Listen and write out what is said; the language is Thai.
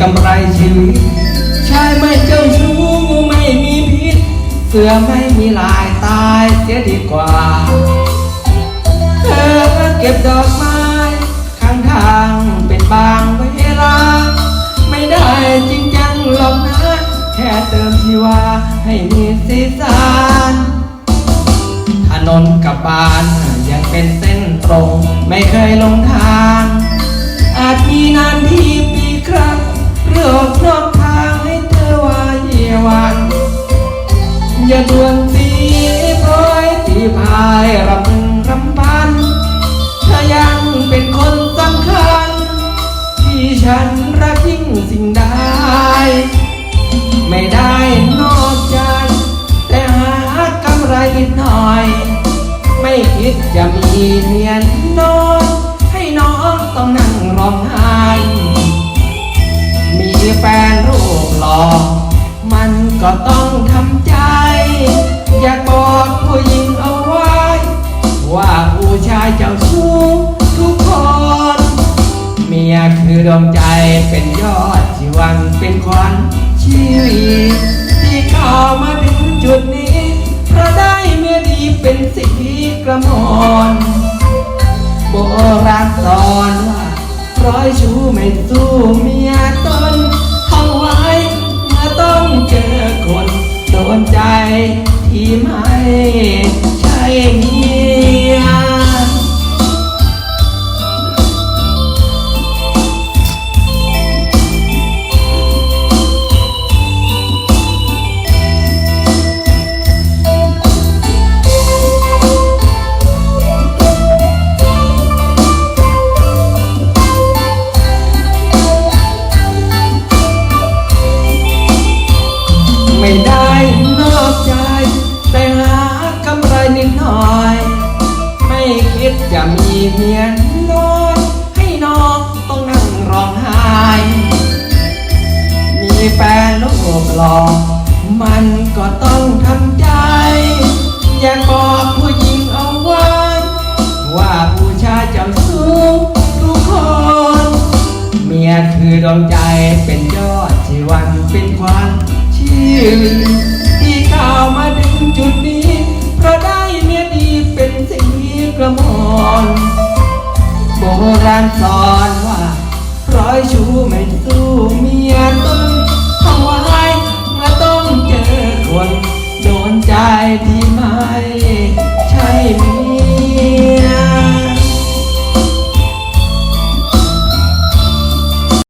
กำไรชีวิตชายไม่เจ้าชู้ไม่มีพิษ เสือไม่มีลายตายเสียดีกว่า เธอเก็บดอกไม้ข้างทางเป็นบางเวลา ไม่ได้จริงจังหรอกนะ แค่เติมที่ว่าให้มีสีสันถนนกับบ้านยังเป็นเส้นตรง ไม่เคยลงทาง อาจมีนานที่ปีครั้ง เรือออกนอกทางให้เธอวาเยาวัน อย่าดวนตีโปรยตีพายรำพึงรำพันเธอยังเป็นคนสำคัญ ที่ฉันรักยิ่งสิ่งใดไม่ได้นอกใจ แต่หากำไรนิดหน่อย ไม่คิดจะมีเพียนน้อยให้น้องต้องนั่งร้องไห้ แฟนรูปหล่อมันก็ต้องทำใจ อย่าบอกผู้หญิงเอาไว้ ว่าผู้ชายเจ้าชู้ทุกคน เมียคือดวงใจเป็นยอดชีวันเป็นควันชีวิตที่เข้ามาถึงจุดนี้เพราะได้เมียดีเป็นสิทีกระมอนโบราณสอนว่าร้อยชู้ไม่สู้เมีย ใช่เมียไม่ได้ นิดหน่อย ไม่คิดจะมีเมียน้อยให้น้องต้องนั่งร้องไห้ มีแฟนลูกหล่อมันก็ต้องทำใจ อย่าบอกผู้หญิงเอาไว้ ว่าผู้ชายเจ้าสู้ ทุกคน เมียคือดวงใจเป็นยอดชีวันเป็นควันชีวิต การสอนว่าร้อยชูไม่สู้